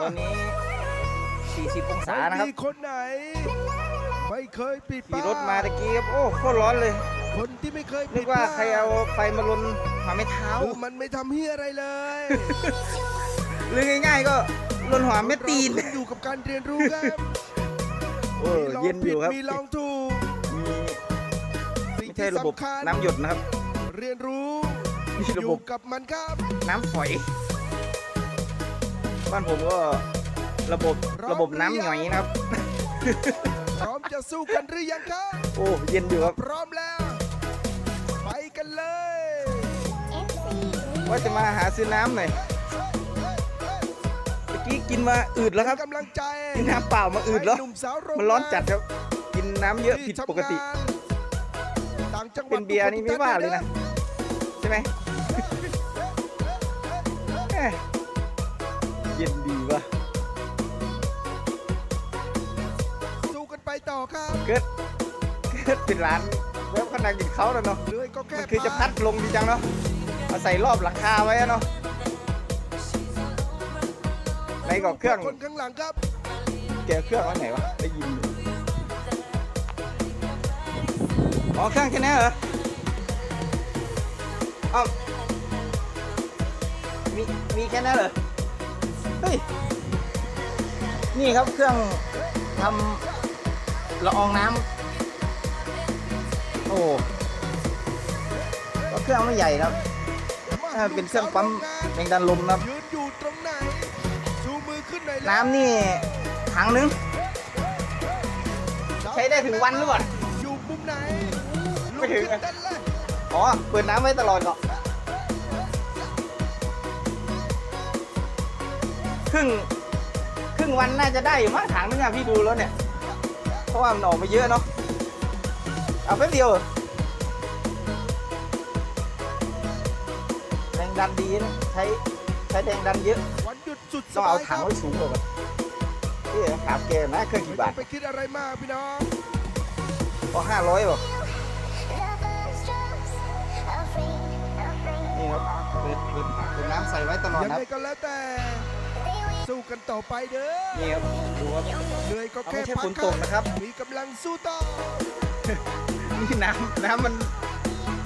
ตอนนี้ 40 องศานะครับไม่มีคนไหน ไม่เคยปิดขี่รถมาตะกี้ครับโอ้โคตรร้อนเลย คนที่ไม่เคยนึปิกดว่าบ้นใครเอาไฟมาลนหัวไม่เท้า คือมันไม่ทำเฮียอะไรเลยหรือง่ายๆก็ลนหัวไม่ตีน เราขึ้อยู่กับการเรียนรู้ครับโอ้มีลงเย็นอยู่ครับผิดมีลองถูกมีสิ่งไม่ใช่ที่ระบบสำคัญน้ำหยดนะครับ เรียนรู้ นี่อระบบยู่กับมันครับ น้ำฝอย บ้านผมก็ระบบระบบน้ำหน่อยนะครับ พร้อมจะสู้กันหรือยังครับ โอ้เย็นอยู่ครับพร้อมแล้ว ไปกันเลย ว่าจะมาหาซื้อน้ำหน่อยเมื่อกี้กินมาอืดแล้วครับกำลังใจกินน้ำเปล่ามาอืดแล้วให้หนุ่มสาวโรงมันร้อนจัดครับ กินน้ำเยอะที่ผิดทำปกติงานต่างจังหวัเป็ดนเบียร์นี่ไม่ว่าเลยนะ ใช่ไหมแหม่ เย็นดีว่ะสู้กันไปต่อครับเกิดเกิดเป็นร้านเว็บขนาดกินเขาแล้วเนาะเลื่อยก็แค่มันคือจะพัดลงดีจังเนาะเอาใส่รอบหลังคาไว้อะเนาะในก็เครื่องคนข้างหลังครับแกเครื่องไว้ไหนวะได้ยินอยู่อ๋อเครื่องแค่นี้เหรออ้าวมีมีแค่นั้นเหรอเฮ้ย นี่ครับเครื่องทำละอองน้ำโอ้ก็เครื่องไม่ใหญ่นะครับอ่าเป็นเครื่องปั๊มแรงดันลมนะครับยืนอยู่ตรงไหนชูมือขึ้นหน่อยแล้วน้ำนี่ถังนึง ใช้ได้ถึงวันหรือเปล่าอยู่มุมไหนไม่ถึงลุกขึ้นเต้นเลยอ๋อ เปิดน้ำไว้ตลอดก่อ ครึ่งครึ่งวันน่าจะได้อยู่มั้งถังนึงอะพี่ดูแล้วเนี่ย เพราะว่ามันออกมาเยอะเนาะเอาแป๊บเดียวแรงดันดีนะใช้ใช้แรงดันเยอะวันหยุดสุดสต้องบาเอายคถัรังบไว้สูงกว่ากันพี่ถามแกนะเครื่องไม่กี่ต้บาอทงไปคิดอะไรมากพี่น้อง ก็ห้าร้อยบอก นี่ครับเปิดเปิดเปิดน้ำใส่ไว้ตลอดยังนะไงก็แล้วแต่ สู้กันต่อไปเด้อนี่ครับดูครับเหนื่อยก็เอาแค่ไม่ใช่พัฝกนคตรักนะครับ มีกำลังสู้ต่อนี่น้ำน้ำมัน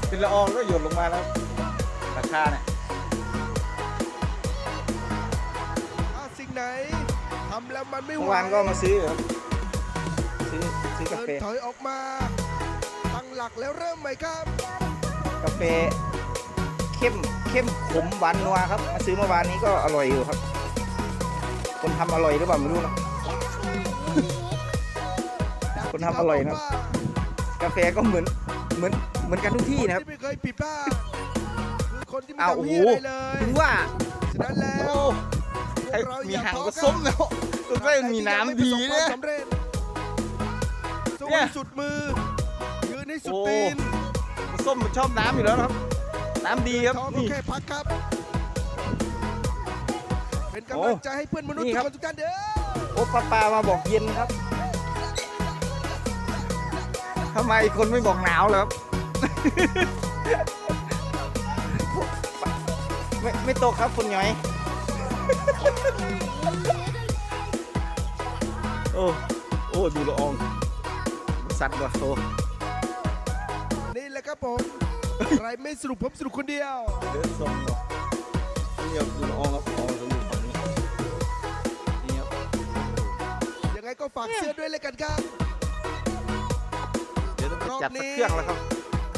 เป็นละอองก็หยดลงมาแล้วราคาเนี่ยถ้าสิ่งไหนทำแล้วมันไม่ไหเมื่วอวานก็มาซื้อครับซื้อซื้อกาเดินแฟถอยออกมาตั้งหลักแล้วเริ่มใหม่ครับ กาแฟเข้มเข้มขมหวานนัวครับ มาซื้อเมื่อวานนี้ก็อร่อยอยู่ครับ คนทำอร่อยหรือเปล่าไม่รู้นะ คนทำอร่อยนะกาแฟก็เหมือนเหมือนเหมือนกันทุกที่นะครับนที่ไม่เคยผิดพลาดคือคนที่ไม่อ้าวทำโอ้โหเฮียอะไรเลยถึงว่าฉะนั้นแล้วโอ้พวไอ้กเรามีอย่าหางท้อก็ครับส้มแล้วตัวไม่มีน้ำดีใครที่ยังไม่ประสบควาเนี่ยมสำเร็จสู้เนี่ยให้สุดมือ ยืนให้สุดโอ้ตีน ส้มมันชอบน้ำอยู่แล้วนะครับ น้ำดีครับท้อก็นี่แค่พักครับ เป็นโอ้กำลังใจให้เพื่อนมนุษย์นี่ทุกครับคนทุกท่านเด้อโอ้ป้าปามาบอกเย็นครับทำไมคนไม่บอกหนาวเหรอครับไม่ไม่ตกครับคุณหย้อย โอ้โอ้ดูละออง สัตว์ว่ะโตนี่แหละครับผมใครไม่สรุปผมสรุปคนเดียวเดินทรงเนาะนี่ครับดูละอองครับอองจะอ งไงก็ฝากเสื้อด้วยเลยกันครับเดี๋ยวต้องไปจัดสักเครื่องแล้วครับ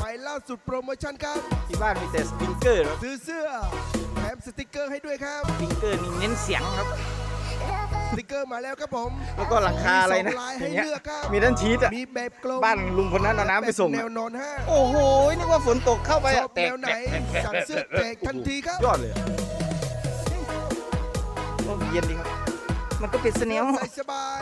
ไปล่าสุดโปรโมชั่นครับ ที่บ้านมีแต่สปริงเกอร์ครับซื้อเสื้อแถมสติกเกอร์ให้ด้วยครับ สปริงเกอร์นี่เน้นเสียงครับ สติกเกอร์มาแล้วครับผมแล้วก็หลังคาอะไรนะมีสงลายอให้ย่างเงี้ยเลือกครับ มีด้านชีตอะ มีแบบกลมบ้านลุงคนนั้นเอาน้ำไปส่งแนอะวนอนห้าโอ้โหนึกว่าฝนตกเข้าไปชอะอบแตแนกวไหนแตกสั่งเสื้อแจกทันทีครับ ยอดเลยอะโอ้เย็นดีครับ มันก็เป็นสเนล ใส่สบาย